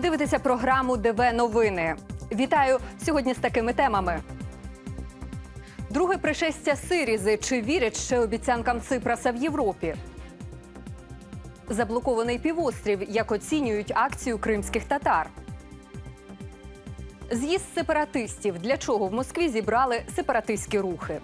Ви дивитеся програму ДВ Новини. Вітаю сьогодні з такими темами. Друге пришестя Сирізи. Чи вірять ще обіцянкам Ципраса в Європі? Заблокований півострів. Як оцінюють акцію кримських татар? З'їзд сепаратистів. Для чого в Москві зібрали сепаратистські рухи?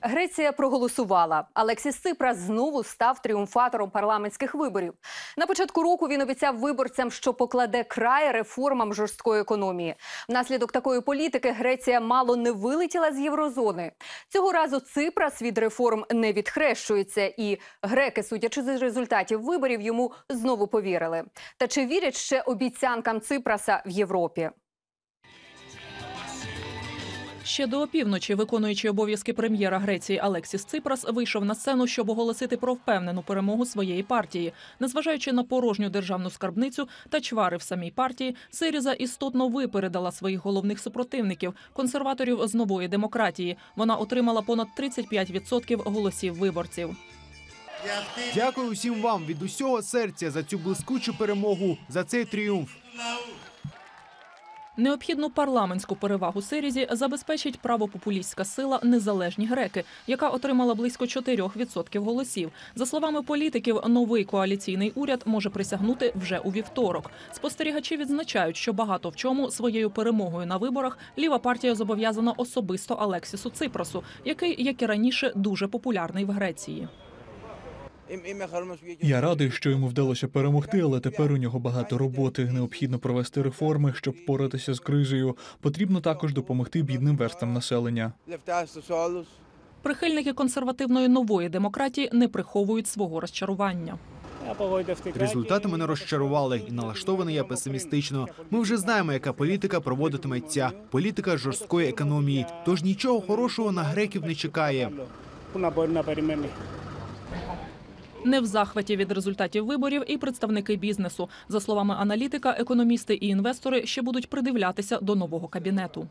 Греція проголосувала. Алексіс Ципрас знову став тріумфатором парламентських виборів. На початку року він обіцяв виборцям, що покладе край реформам жорсткої економії. Внаслідок такої політики Греція мало не вилетіла з єврозони. Цього разу Ципрас від реформ не відхрещується, і греки, судячи з результатів виборів, йому знову повірили. Та чи вірять ще обіцянкам Ципраса в Європі? Ще до опівночі, виконуючи обов'язки прем'єра Греції Алексіс Ципрас, вийшов на сцену, щоб оголосити про впевнену перемогу своєї партії. Незважаючи на порожню державну скарбницю та чвари в самій партії, Сиріза істотно випередила своїх головних супротивників консерваторів з нової демократії. Вона отримала понад 35% голосів виборців. Дякую усім вам від усього серця за цю блискучу перемогу, за цей тріумф. Необхідну парламентську перевагу Сирізі забезпечить правопопулістська сила Незалежні греки, яка отримала близько 4% голосів. За словами політиків, новий коаліційний уряд може присягнути вже у вівторок. Спостерігачі відзначають, що багато в чому своєю перемогою на виборах ліва партія зобов'язана особисто Алексісу Ципросу, який, як і раніше, дуже популярний в Греції. Я радий, що йому вдалося перемогти, але тепер у нього багато роботи. Необхідно провести реформи, щоб впоратися з кризою. Потрібно також допомогти бідним верстам населення. Прихильники консервативної нової демократії не приховують свого розчарування. Результати мене розчарували, і налаштований я песимістично. Ми вже знаємо, яка політика проводитиметься. Політика жорсткої економії. Тож нічого хорошого на греків не чекає. Не в захваті від результатів виборів і представники бізнесу. За словами аналітика, економісти і інвестори ще будуть придивлятися до нового кабінету.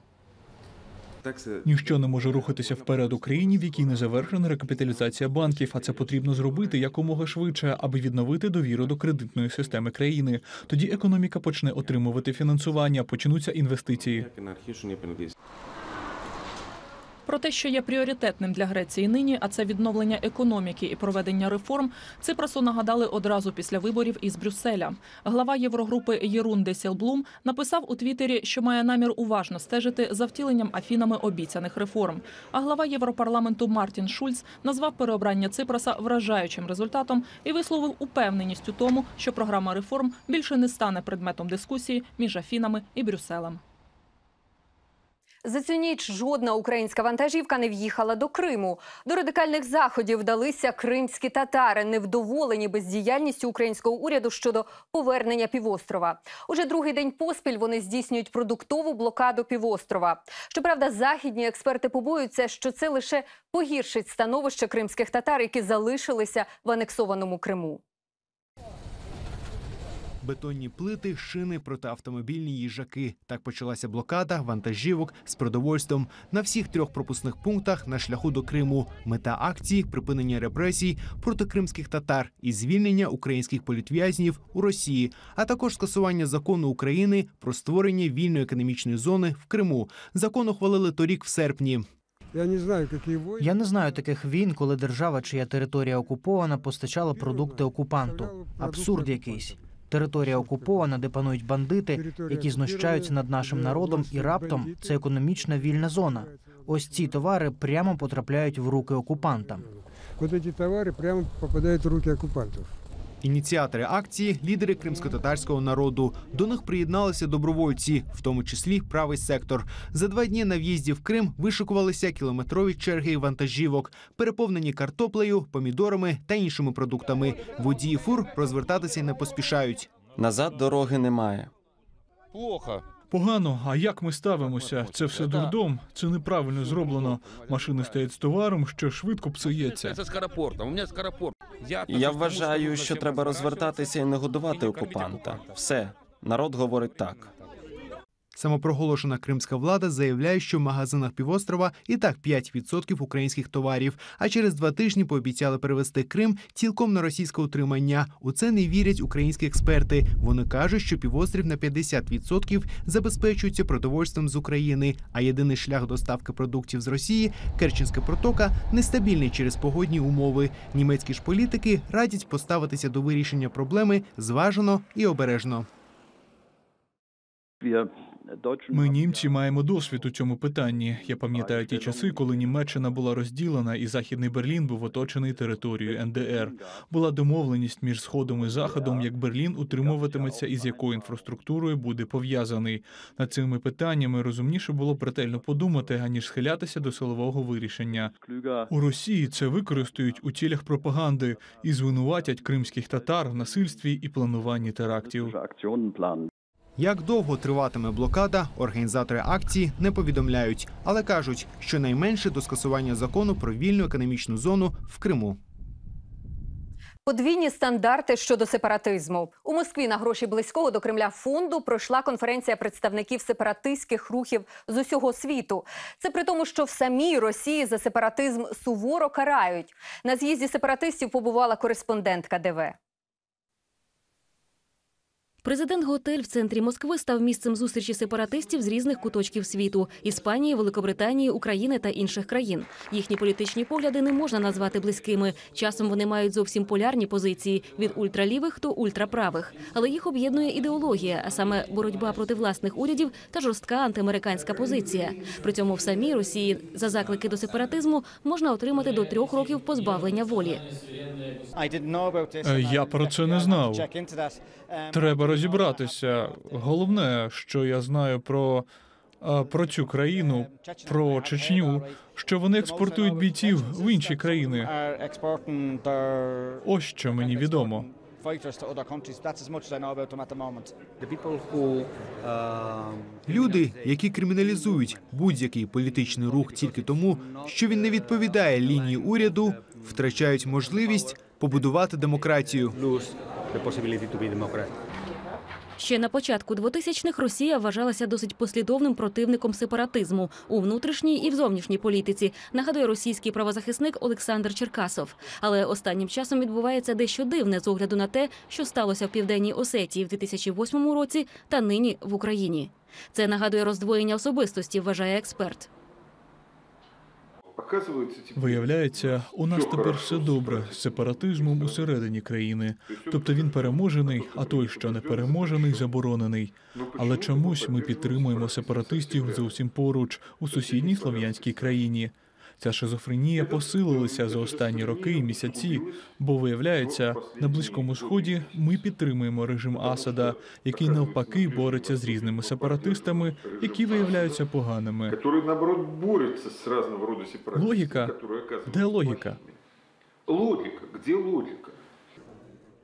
Ніщо не може рухатися вперед Україні, в якій не завершена рекапіталізація банків. А це потрібно зробити якомога швидше, аби відновити довіру до кредитної системи країни. Тоді економіка почне отримувати фінансування, почнуться інвестиції. Про те, що є пріоритетним для Греції нині, а це відновлення економіки і проведення реформ, Ципрасу нагадали одразу після виборів із Брюсселя. Глава Єврогрупи Єрун Десілблум написав у Твіттері, що має намір уважно стежити за втіленням Афінами обіцяних реформ. А глава Європарламенту Мартін Шульц назвав переобрання Ципраса вражаючим результатом і висловив упевненість у тому, що програма реформ більше не стане предметом дискусії між Афінами і Брюсселем. За цю ніч жодна українська вантажівка не в'їхала до Криму. До радикальних заходів вдалися кримські татари, невдоволені бездіяльністю українського уряду щодо повернення півострова. Уже другий день поспіль вони здійснюють продуктову блокаду півострова. Щоправда, західні експерти побоюються, що це лише погіршить становище кримських татар, які залишилися в анексованому Криму. Бетонні плити, шини, протиавтомобільні їжаки. Так почалася блокада вантажівок з продовольством на всіх трьох пропускних пунктах на шляху до Криму. Мета акції припинення репресій проти кримських татар і звільнення українських політв'язнів у Росії, а також скасування закону України про створення вільної економічної зони в Криму. Закон ухвалили торік в серпні. Я не знаю, які війни. Я не знаю таких війн, коли держава, чия територія окупована, постачала продукти окупанту. Абсурд якийсь. Територія окупована, де панують бандити, які знущаються над нашим народом, і раптом це економічна вільна зона. Ось ці товари прямо потрапляють в руки окупантам. Ось ці товари прямо попадають в руки окупантів. Ініціатори акції лідери кримсько-татарського народу. До них приєдналися добровольці, в тому числі правий сектор. За два дні на в'їзді в Крим вишикувалися кілометрові черги вантажівок, переповнені картоплею, помідорами та іншими продуктами. Водії фур розвертатися не поспішають. Назад дороги немає. Плохо. Погано, а як ми ставимося? Це все дурдом, це неправильно зроблено. Машини стоять з товаром, що швидко псується. Це скоропортом. У мене скоропорт. Я, Я вважаю, що треба розвертатися і не годувати окупанта. Все, народ говорить так. Самопроголошена кримська влада заявляє, що в магазинах півострова і так 5% українських товарів. А через два тижні пообіцяли перевести Крим цілком на російське утримання. У це не вірять українські експерти. Вони кажуть, що півострів на 50% забезпечується продовольством з України. А єдиний шлях доставки продуктів з Росії Керченська протока нестабільний через погодні умови. Німецькі ж політики радять поставитися до вирішення проблеми зважено і обережно. Ми, німці, маємо досвід у цьому питанні. Я пам'ятаю ті часи, коли Німеччина була розділена, і західний Берлін був оточений територією НДР. Була домовленість між сходом і заходом, як Берлін утримуватиметься і з якою інфраструктурою буде пов'язаний. Над цими питаннями розумніше було б ретельно подумати, аніж схилятися до силового вирішення. У Росії це використають у цілях пропаганди і звинуватять кримських татар в насильстві і плануванні терактів. Як довго триватиме блокада, організатори акції не повідомляють, але кажуть, що найменше до скасування закону про вільну економічну зону в Криму. Подвійні стандарти щодо сепаратизму у Москві на гроші близького до Кремля фонду пройшла конференція представників сепаратистських рухів з усього світу. Це при тому, що в самій Росії за сепаратизм суворо карають. На з'їзді сепаратистів побувала кореспондентка ДВ. Президент готель в центрі Москви став місцем зустрічі сепаратистів з різних куточків світу Іспанії, Великобританії, України та інших країн. Їхні політичні погляди не можна назвати близькими. Часом вони мають зовсім полярні позиції від ультралівих до ультраправих. Але їх об'єднує ідеологія, а саме боротьба проти власних урядів та жорстка антиамериканська позиція. При цьому в самій Росії за заклики до сепаратизму можна отримати до трьох років позбавлення волі. Е, Я про це не знав. Треба розібратися. Головне, що я знаю про, е, про цю країну, про Чечню, що вони експортують бійців в інші країни. Ось що мені відомо. Люди, які криміналізують будь-який політичний рух тільки тому, що він не відповідає лінії уряду, втрачають можливість побудувати демократію. Ще на початку 2000-х Росія вважалася досить послідовним противником сепаратизму у внутрішній і в зовнішній політиці. Нагадує російський правозахисник Олександр Черкасов. Але останнім часом відбувається дещо дивне з огляду на те, що сталося в південній Осетії в 2008 році та нині в Україні. Це нагадує роздвоєння особистості, вважає експерт. Виявляється, у нас тепер все добре з сепаратизмом усередині країни. Тобто він переможений, а той, що не переможений, заборонений. Але чомусь ми підтримуємо сепаратистів зовсім поруч у сусідній слов'янській країні. Ця шизофренія посилилася за останні роки і місяці, бо виявляється, на близькому сході ми підтримуємо режим Асада, який навпаки бореться з різними сепаратистами, які виявляються поганими. которые, наоборот, борются с разного рода сепаратистами. Логика. которые оказываются Де логіка? Логика. Где логика?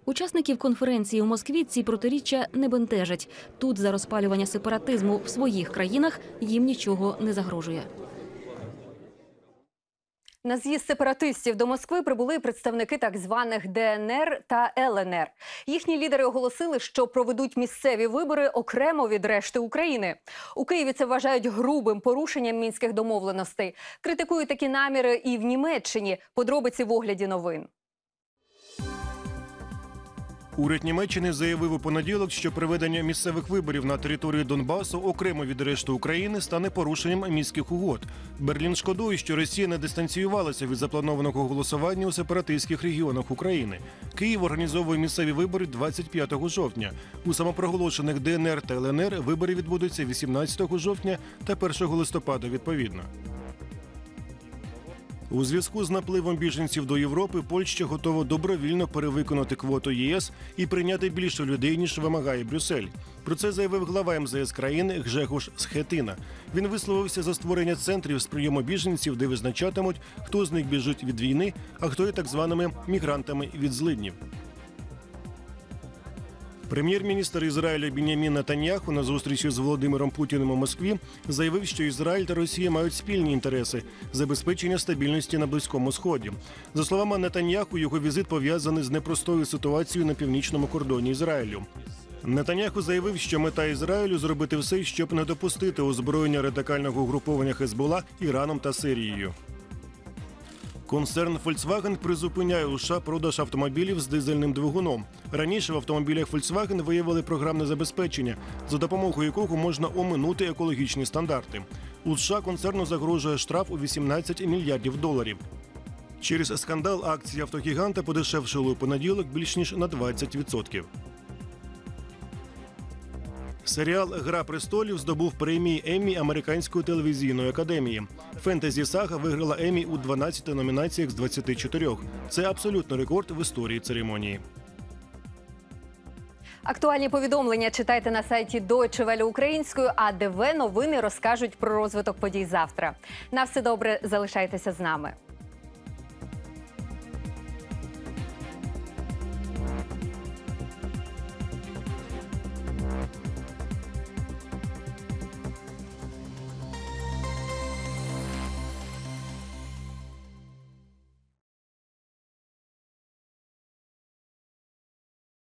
Учасників конференції у Москві ці протиріччя не бентежать. Тут за розпалювання сепаратизму в своїх країнах їм нічого не загрожує. На з'їзд сепаратистів до Москви прибули представники так званих ДНР та ЛНР. Їхні лідери оголосили, що проведуть місцеві вибори окремо від решти України. У Києві це вважають грубим порушенням мінських домовленостей. Критикують такі наміри і в Німеччині. Подробиці в огляді новин. Уряд Німеччини заявив у понеділок, що проведення місцевих виборів на території Донбасу окремо від решти України стане порушенням мінських угод. Берлін шкодує, що Росія не дистанціювалася від запланованого голосування у сепаратистських регіонах України. Київ організовує місцеві вибори 25 жовтня. У самопроголошених ДНР та ЛНР вибори відбудуться 18 жовтня та 1 листопада відповідно. У зв'язку з напливом біженців до Європи Польща готова добровільно перевиконати квоту ЄС і прийняти більше людей ніж вимагає Брюссель. Про це заявив глава МЗС країни Гжегуш Схетина. Він висловився за створення центрів з прийому біженців, де визначатимуть, хто з них біжить від війни, а хто є так званими мігрантами від злиднів. Прем'єр-міністр Ізраїля Бінямін Натаньяху на зустрічі з Володимиром Путіним у Москві заявив, що Ізраїль та Росія мають спільні інтереси забезпечення стабільності на близькому сході. За словами Натаньяху, його візит пов'язаний з непростою ситуацією на північному кордоні Ізраїлю. Нетаняху заявив, що мета Ізраїлю зробити все, щоб не допустити озброєння радикального угруповання Хезбола Іраном та Сирією. Концерн Volkswagen призупиняє у США продаж автомобілів з дизельним двигуном. Раніше в автомобілях Volkswagen виявили програмне забезпечення, за допомогою якого можна оминути екологічні стандарти. У США концерну загрожує штраф у 18 мільярдів доларів. Через скандал акції автогіганта подешевшили у понеділок більш ніж на 20%. Серіал Гра престолів здобув премії Еммі Американської телевізійної академії. Фентезі сага виграла Еммі у 12 номінаціях з 24. Це абсолютний рекорд в історії церемонії. Актуальні повідомлення читайте на сайті Deutsche Welle українською, а ДВ новини розкажуть про розвиток подій завтра. На все добре, залишайтеся з нами.